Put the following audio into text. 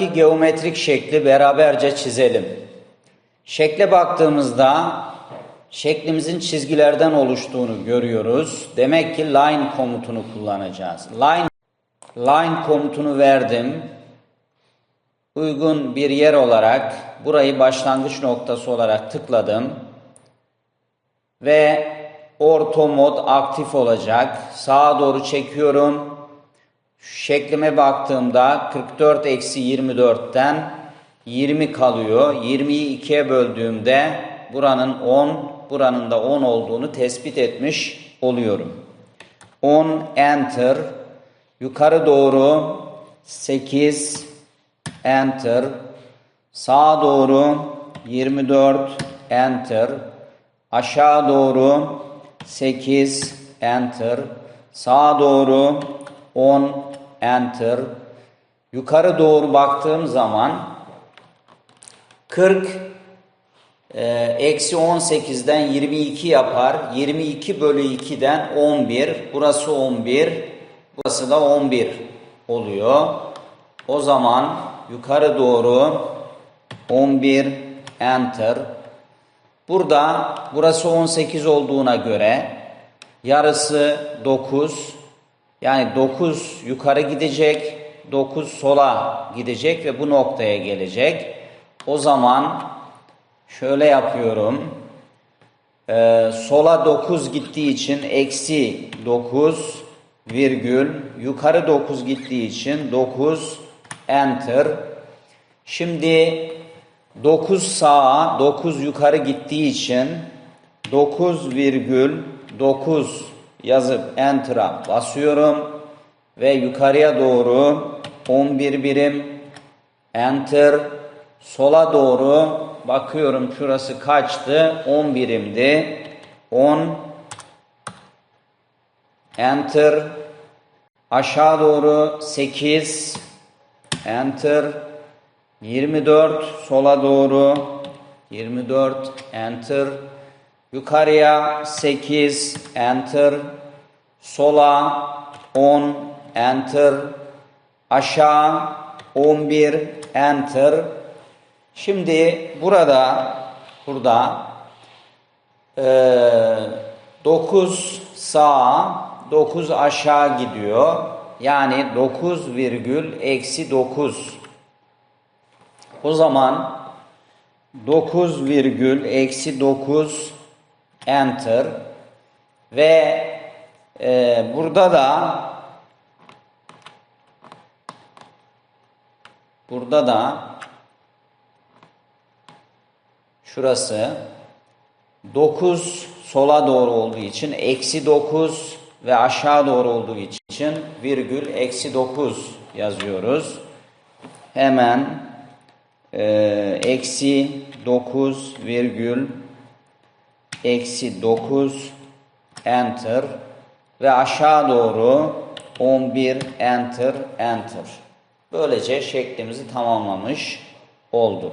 Yukarıdaki geometrik şekli beraberce çizelim. Şekle baktığımızda şeklimizin çizgilerden oluştuğunu görüyoruz. Demek ki line komutunu kullanacağız. Line line komutunu verdim. Uygun bir yer olarak burayı başlangıç noktası olarak tıkladım. Ve orto mod aktif olacak. Sağa doğru çekiyorum. Şeklime baktığımda 44 eksi 24'ten 20 kalıyor. 20'yi 2'ye böldüğümde buranın 10, buranın da 10 olduğunu tespit etmiş oluyorum. 10 enter. Yukarı doğru 8 enter. Sağa doğru 24 enter. Aşağı doğru 8 enter. Sağa doğru 10 enter. Yukarı doğru baktığım zaman 40 e, eksi 18'den 22 yapar. 22 bölü 2'den 11. Burası 11. Burası da 11 oluyor. O zaman yukarı doğru 11 enter. Burada burası 18 olduğuna göre yarısı 9. Yani 9 yukarı gidecek, 9 sola gidecek ve bu noktaya gelecek. O zaman şöyle yapıyorum. Ee, sola 9 gittiği için eksi 9 virgül yukarı 9 gittiği için 9 enter. Şimdi 9 sağa 9 yukarı gittiği için 9 virgül 9 yazıp enter'a basıyorum ve yukarıya doğru 11 birim enter sola doğru bakıyorum şurası kaçtı 10 birimdi. 10 enter aşağı doğru 8 enter 24 sola doğru 24 enter yukarıya 8 enter. Sola 10 enter. Aşağı 11 enter. Şimdi burada burada e, 9 sağa 9 aşağı gidiyor. Yani 9 virgül eksi 9 o zaman 9 virgül eksi 9 enter ve e, burada da burada da şurası 9 sola doğru olduğu için eksi 9 ve aşağı doğru olduğu için virgül eksi 9 yazıyoruz. Hemen e, eksi 9 virgül eksi 9 enter ve aşağı doğru 11 enter enter. Böylece şeklimizi tamamlamış olduk.